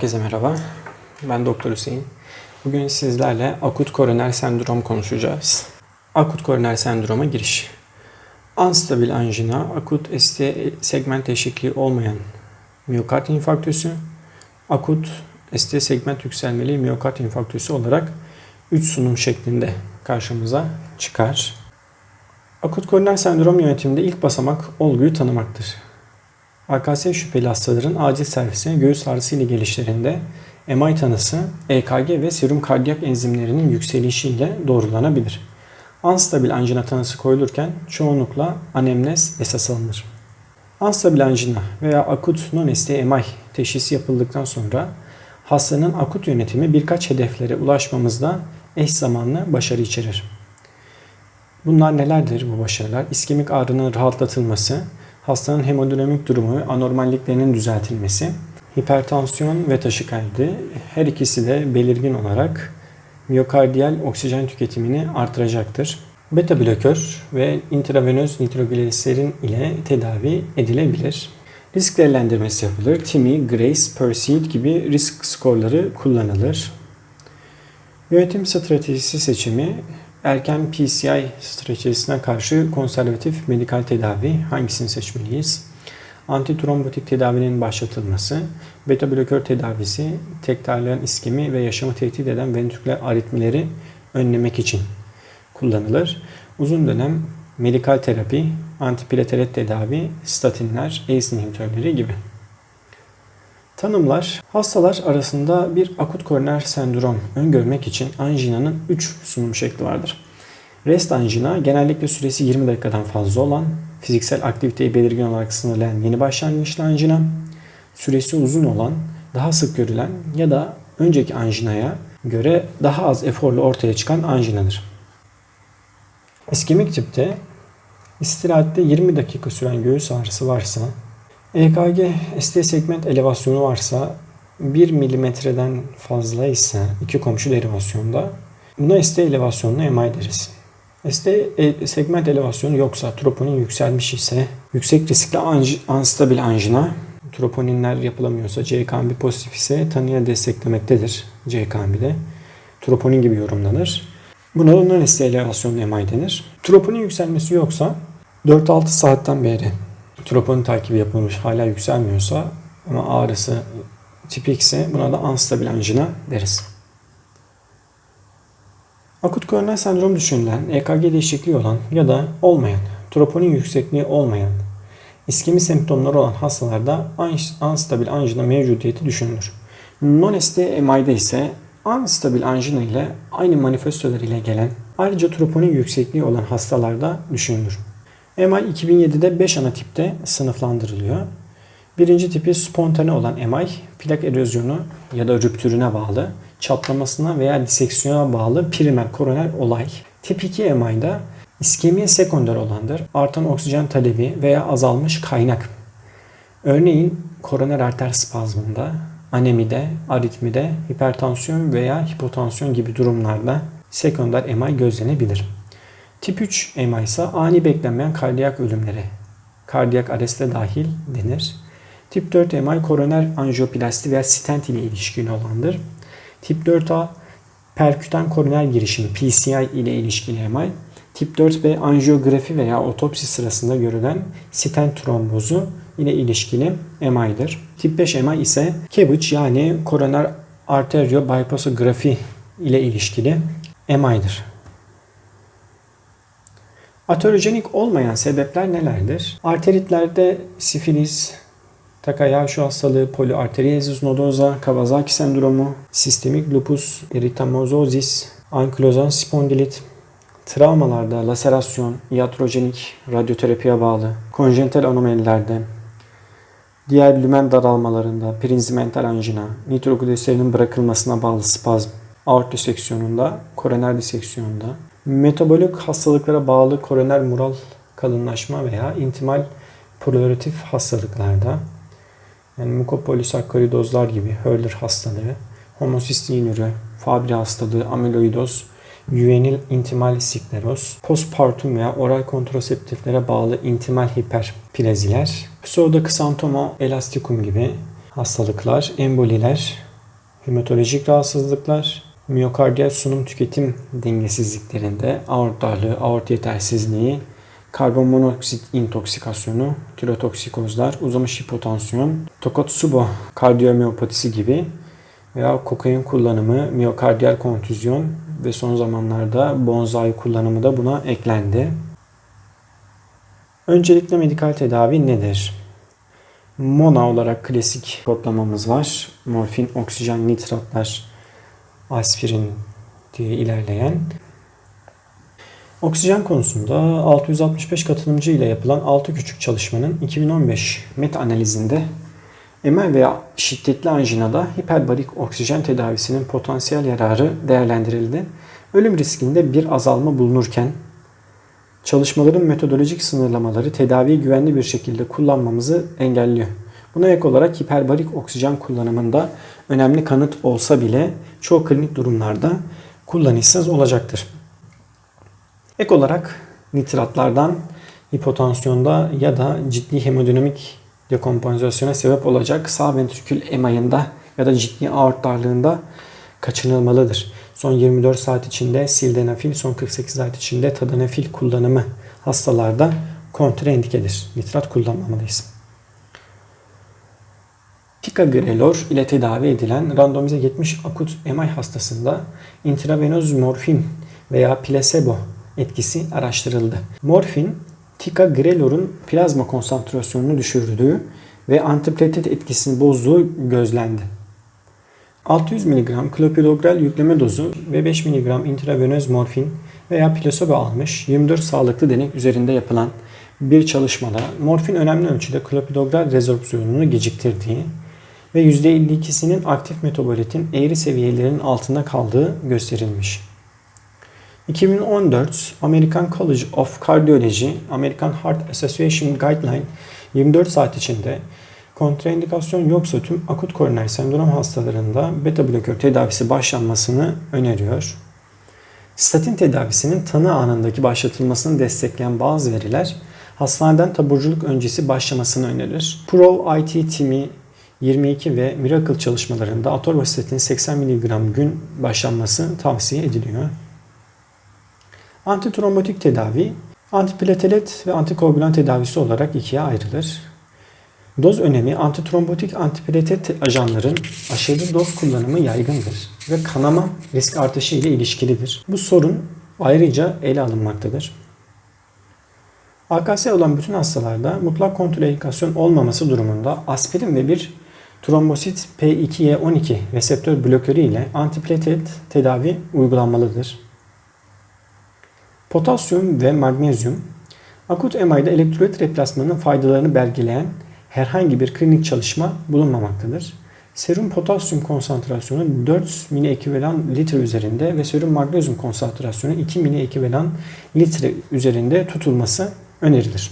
Herkese merhaba. Ben Doktor Hüseyin. Bugün sizlerle akut koroner sendrom konuşacağız. Akut koroner sendroma giriş. Anstabil anjina, akut ST segment değişikliği olmayan miyokard infarktüsü, akut ST segment yükselmeli miyokard infarktüsü olarak 3 sunum şeklinde karşımıza çıkar. Akut koroner sendrom yönetiminde ilk basamak olguyu tanımaktır. AKS şüpheli hastaların acil servisine göğüs ağrısı ile gelişlerinde MI tanısı, EKG ve serum kardiyak enzimlerinin yükselişiyle doğrulanabilir. Anstabil anjina tanısı koyulurken çoğunlukla anemnez esas alınır. Anstabil anjina veya akut non-ST MI teşhisi yapıldıktan sonra hastanın akut yönetimi birkaç hedeflere ulaşmamızda eş zamanlı başarı içerir. Bunlar nelerdir bu başarılar? İskemik ağrının rahatlatılması, hastanın hemodinamik durumu anormalliklerinin düzeltilmesi, hipertansiyon ve taşikardi her ikisi de belirgin olarak miyokardiyal oksijen tüketimini artıracaktır. Beta blokör ve intravenöz nitrogliserin ile tedavi edilebilir. Risk değerlendirmesi yapılır. TIMI, GRACE, PERSEID gibi risk skorları kullanılır. Yönetim stratejisi seçimi erken PCI stratejisine karşı konservatif medikal tedavi hangisini seçmeliyiz? Antitrombotik tedavinin başlatılması, beta blokör tedavisi, tekrarlayan iskemi ve yaşamı tehdit eden ventriküler aritmileri önlemek için kullanılır. Uzun dönem medikal terapi, antiplatelet tedavi, statinler, ACE inhibitörleri gibi. Tanımlar, hastalar arasında bir akut koroner sendrom öngörmek için anjinanın 3 sunum şekli vardır. Rest anjina genellikle süresi 20 dakikadan fazla olan, fiziksel aktiviteyi belirgin olarak sınırlayan yeni başlangıçlı anjina, süresi uzun olan, daha sık görülen ya da önceki anjinaya göre daha az eforla ortaya çıkan anjinadır. İskemik tipte istirahatte 20 dakika süren göğüs ağrısı varsa EKG ST segment elevasyonu varsa 1 milimetreden fazla ise iki komşu derivasyonda buna ST elevasyonuna MI deriz. ST e, segment elevasyonu yoksa troponin yükselmiş ise yüksek riskli anj, anstabil anjina troponinler yapılamıyorsa CKMB pozitif ise tanıya desteklemektedir CKMB'de. Troponin gibi yorumlanır. Buna non ST elevasyonu MI denir. Troponin yükselmesi yoksa 4-6 saatten beri troponin takibi yapılmış hala yükselmiyorsa ama ağrısı tipikse buna da anstabil anjina deriz. Akut koroner sendrom düşünülen, EKG değişikliği olan ya da olmayan, troponin yüksekliği olmayan, iskemi semptomları olan hastalarda anstabil anjina mevcudiyeti düşünülür. Non-ST MI'de ise anstabil anjina ile aynı manifestolar ile gelen ayrıca troponin yüksekliği olan hastalarda düşünülür. MI 2007'de 5 ana tipte sınıflandırılıyor. Birinci tipi spontane olan MI, plak erozyonu ya da rüptürüne bağlı, çatlamasına veya diseksiyona bağlı primer koroner olay. Tip 2 MI'da iskemiye sekonder olandır. Artan oksijen talebi veya azalmış kaynak. Örneğin koroner arter spazmında, anemide, aritmide, hipertansiyon veya hipotansiyon gibi durumlarda sekonder MI gözlenebilir. Tip 3 MI ise ani beklenmeyen kardiyak ölümlere, kardiyak areste dahil denir. Tip 4 MI koroner anjiyoplasti veya stent ile ilişkili olandır. Tip 4A perkütan koroner girişimi PCI ile ilişkili MI. Tip 4B anjiyografi veya otopsi sırasında görülen stent trombozu ile ilişkili MI'dir. Tip 5 MI ise CABG yani koroner arterio bypassografi ile ilişkili MI'dir. Aterojenik olmayan sebepler nelerdir? Arteritlerde sifilis, Takayasu hastalığı, poliarteriyesis nodosa, Kawasaki sendromu, sistemik lupus, eritemozozis, ankilozan spondilit, travmalarda laserasyon, iatrojenik, radyoterapiye bağlı, konjenital anomalilerde, diğer lümen daralmalarında, prinzimental anjina, nitrogliserinin bırakılmasına bağlı spazm, aort diseksiyonunda, koroner diseksiyonunda, metabolik hastalıklara bağlı koroner mural kalınlaşma veya intimal proliferatif hastalıklarda, yani mukopolisakkaridozlar gibi Hurler hastalığı, homosisteinürü, Fabry hastalığı, amiloidoz, juvenil intimal skleroz, postpartum veya oral kontraseptiflere bağlı intimal hiperplaziler, pseudoksantomo elastikum gibi hastalıklar, emboliler, hematolojik rahatsızlıklar, miyokardiyal sunum tüketim dengesizliklerinde aort darlığı, aort yetersizliği, karbon monoksit intoksikasyonu, tirotoksikozlar, uzamış hipotansiyon, Takotsubo kardiyomiyopatisi gibi veya kokain kullanımı, miyokardiyal kontüzyon ve son zamanlarda bonsai kullanımı da buna eklendi. Öncelikle medikal tedavi nedir? Mona olarak klasik kodlamamız var. Morfin, oksijen, nitratlar, aspirin diye ilerleyen. Oksijen konusunda 665 katılımcı ile yapılan 6 küçük çalışmanın 2015 meta analizinde MR veya şiddetli anjinada hiperbarik oksijen tedavisinin potansiyel yararı değerlendirildi. Ölüm riskinde bir azalma bulunurken çalışmaların metodolojik sınırlamaları tedaviyi güvenli bir şekilde kullanmamızı engelliyor. Buna ek olarak hiperbarik oksijen kullanımında önemli kanıt olsa bile çoğu klinik durumlarda kullanışsız olacaktır. Ek olarak nitratlardan hipotansiyonda ya da ciddi hemodinamik dekompozisyona sebep olacak sağ ventrikül emayında ya da ciddi aort darlığında kaçınılmalıdır. Son 24 saat içinde sildenafil, son 48 saat içinde tadalafil kullanımı hastalarda kontraindikedir. Nitrat kullanmamalıyız. Ticagrelor ile tedavi edilen randomize 70 akut MI hastasında intravenöz morfin veya plasebo etkisi araştırıldı. Morfin, ticagrelor'un plazma konsantrasyonunu düşürdüğü ve antiplatet etkisini bozduğu gözlendi. 600 mg klopidogrel yükleme dozu ve 5 mg intravenöz morfin veya plasebo almış 24 sağlıklı denek üzerinde yapılan bir çalışmada morfin önemli ölçüde klopidogrel rezorpsiyonunu geciktirdiği ve %52'sinin aktif metabolitin eğri seviyelerinin altında kaldığı gösterilmiş. 2014 American College of Cardiology, American Heart Association Guideline 24 saat içinde kontraindikasyon yoksa tüm akut koroner sendrom hastalarında beta blokör tedavisi başlanmasını öneriyor. Statin tedavisinin tanı anındaki başlatılmasını destekleyen bazı veriler hastaneden taburculuk öncesi başlamasını önerir. Pro IT timi 22 ve Miracle çalışmalarında atorvastatin 80 mg gün başlanması tavsiye ediliyor. Antitrombotik tedavi, antiplatelet ve antikoagülan tedavisi olarak ikiye ayrılır. Doz önemi antitrombotik antiplatet ajanların aşırı doz kullanımı yaygındır ve kanama risk artışı ile ilişkilidir. Bu sorun ayrıca ele alınmaktadır. AKS olan bütün hastalarda mutlak kontraindikasyon olmaması durumunda aspirin ve bir trombosit P2Y12 reseptör blokörü ile antiplatet tedavi uygulanmalıdır. Potasyum ve magnezyum akut MI'de elektrolit replasmanının faydalarını belgeleyen herhangi bir klinik çalışma bulunmamaktadır. Serum potasyum konsantrasyonu 4 mili ekvivalan litre üzerinde ve serum magnezyum konsantrasyonu 2 mili ekvivalan litre üzerinde tutulması önerilir.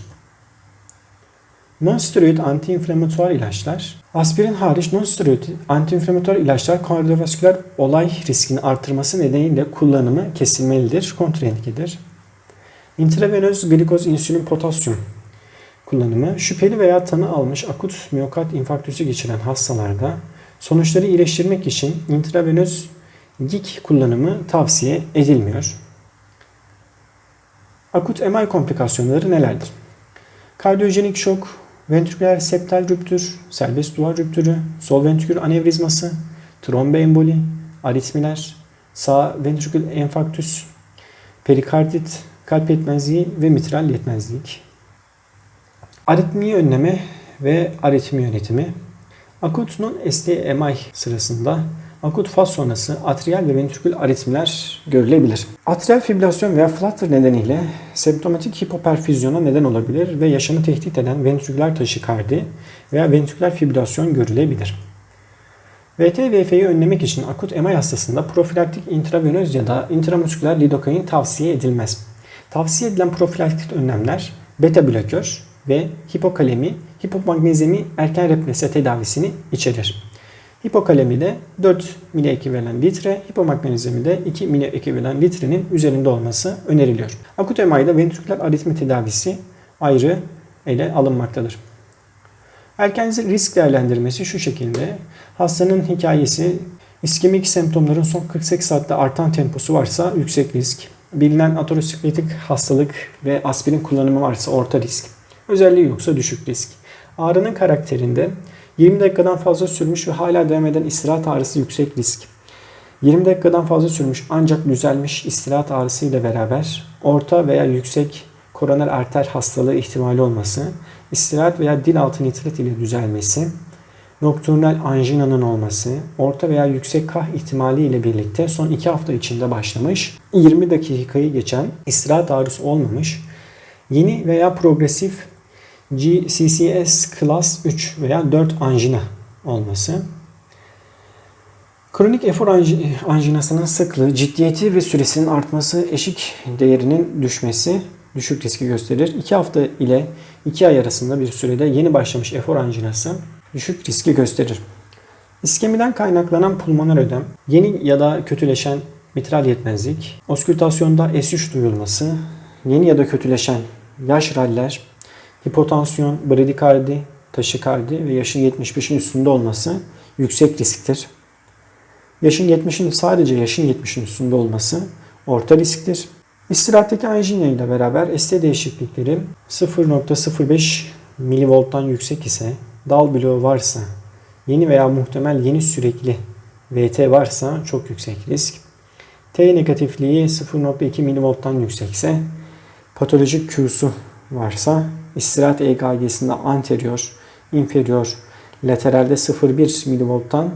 Non-steroid antiinflamatuar ilaçlar, aspirin hariç non-steroid antiinflamatuar ilaçlar kardiyovasküler olay riskini artırması nedeniyle kullanımı kesilmelidir, kontraindikedir. Intravenöz glikoz insülin potasyum kullanımı şüpheli veya tanı almış akut miyokard infarktüsü geçiren hastalarda sonuçları iyileştirmek için intravenöz GIK kullanımı tavsiye edilmiyor. Akut MI komplikasyonları nelerdir? Kardiyojenik şok, ventriküler septal rüptür, serbest duvar rüptürü, sol ventrikül anevrizması, tromboemboli, aritmiler, sağ ventrikül enfarktüs, perikardit, kalp yetmezliği ve mitral yetmezlik. Aritmi önleme ve aritmi yönetimi. Akut non-ST-MI sırasında akut faz sonrası atrial ve ventrikül aritmiler görülebilir. Atrial fibrilasyon veya flutter nedeniyle semptomatik hipoperfüzyona neden olabilir ve yaşamı tehdit eden ventriküler taşikardi veya ventriküler fibrilasyon görülebilir. VT-VF'yi önlemek için akut MI hastasında profilaktik intravenöz ya da intramusküler lidokain tavsiye edilmez. Tavsiye edilen profilaktik önlemler beta blokör ve hipokalemi, hipomagnezyemi erken replase tedavisini içerir. Hipokalemi de 4 mili ekivalen litre, hipomagnezyemi de 2 mili ekivalen litrenin üzerinde olması öneriliyor. Akut MI'de ventriküler aritmi tedavisi ayrı ele alınmaktadır. Erken risk değerlendirmesi şu şekilde. Hastanın hikayesi İskemik semptomların son 48 saatte artan temposu varsa yüksek risk. Bilinen aterosklerotik hastalık ve aspirin kullanımı varsa orta risk. Özelliği yoksa düşük risk. Ağrının karakterinde 20 dakikadan fazla sürmüş ve hala devam eden istirahat ağrısı yüksek risk. 20 dakikadan fazla sürmüş ancak düzelmiş istirahat ağrısı ile beraber orta veya yüksek koroner arter hastalığı ihtimali olması, istirahat veya dil altı nitrit ile düzelmesi, nokturnal anjinanın olması, orta veya yüksek kah ihtimali ile birlikte son 2 hafta içinde başlamış, 20 dakikayı geçen istirahat ağrısı olmamış, yeni veya progresif GCCS Class 3 veya 4 anjina olması, Kronik efor anji- anjinasının sıklığı, ciddiyeti ve süresinin artması, eşik değerinin düşmesi düşük riski gösterir. 2 hafta ile 2 ay arasında bir sürede yeni başlamış efor anjinası düşük riski gösterir. İskemiden kaynaklanan pulmoner ödem, yeni ya da kötüleşen mitral yetmezlik, oskültasyonda S3 duyulması, yeni ya da kötüleşen yaş raller, hipotansiyon, bradikardi, taşikardi ve yaşın 75'in üstünde olması yüksek risktir. Yaşın 70'in sadece yaşın 70'in üstünde olması orta risktir. İstirahatteki anjinya ile beraber ST değişiklikleri 0.05 milivolttan yüksek ise dal bloğu varsa yeni veya muhtemel yeni sürekli VT varsa çok yüksek risk. T negatifliği 0.2 milivolttan yüksekse patolojik Q'su varsa istirahat EKG'sinde anterior, inferior, lateralde 0.1 milivolttan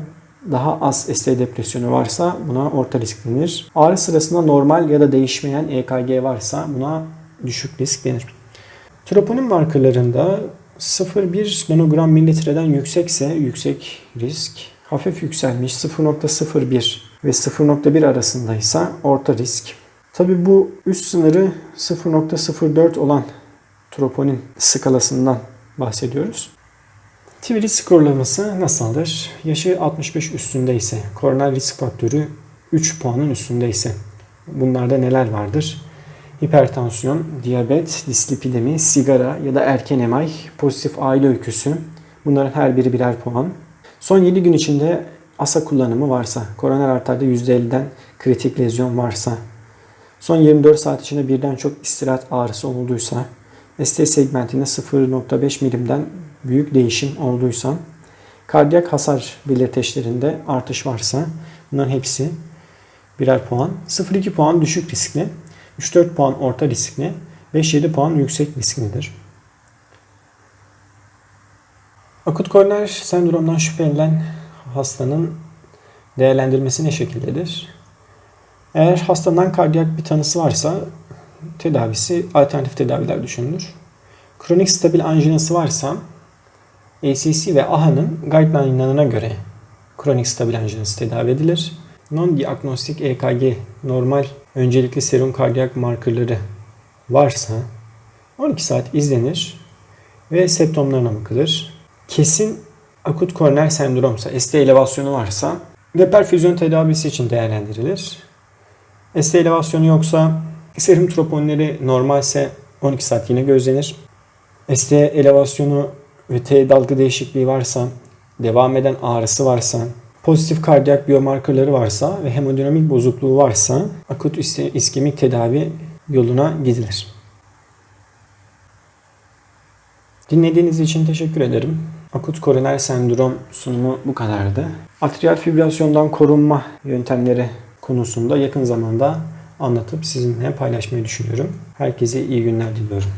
daha az ST depresyonu varsa buna orta risk denir. Ağrı sırasında normal ya da değişmeyen EKG varsa buna düşük risk denir. Troponin markalarında 0,1 nanogram mililitreden yüksekse yüksek risk, hafif yükselmiş 0.01 ve 0.1 arasındaysa orta risk. Tabi bu üst sınırı 0.04 olan troponin skalasından bahsediyoruz. Tivoli skorlaması nasıldır? Yaşı 65 üstünde ise, koroner risk faktörü 3 puanın üstünde ise bunlarda neler vardır? Hipertansiyon, diyabet, dislipidemi, sigara ya da erken MI, pozitif aile öyküsü bunların her biri birer puan. Son 7 gün içinde ASA kullanımı varsa, koroner arterde %50'den kritik lezyon varsa, son 24 saat içinde birden çok istirahat ağrısı olduysa, ST segmentinde 0.5 milimden büyük değişim olduysa, kardiyak hasar belirteçlerinde artış varsa bunların hepsi birer puan. 0.2 puan düşük riskli, 3-4 puan orta riskli, 5-7 puan yüksek risklidir. Akut koroner sendromdan şüphelenen hastanın değerlendirmesi ne şekildedir? Eğer hastanın kardiyak bir tanısı varsa tedavisi alternatif tedaviler düşünülür. Kronik stabil anjinası varsa ACC ve AHA'nın guideline'larına göre kronik stabil anjinası tedavi edilir. Non-diagnostik EKG normal öncelikli serum kardiyak markerları varsa 12 saat izlenir ve septomlarına bakılır. Kesin akut koroner sendromsa, ST elevasyonu varsa deperfüzyon tedavisi için değerlendirilir. ST elevasyonu yoksa serum troponleri normalse 12 saat yine gözlenir. ST elevasyonu ve T dalga değişikliği varsa, devam eden ağrısı varsa, pozitif kardiyak biomarkerları varsa ve hemodinamik bozukluğu varsa akut iskemik tedavi yoluna gidilir. Dinlediğiniz için teşekkür ederim. Akut koroner sendrom sunumu bu kadardı. Atrial fibrilasyondan korunma yöntemleri konusunda yakın zamanda anlatıp sizinle paylaşmayı düşünüyorum. Herkese iyi günler diliyorum.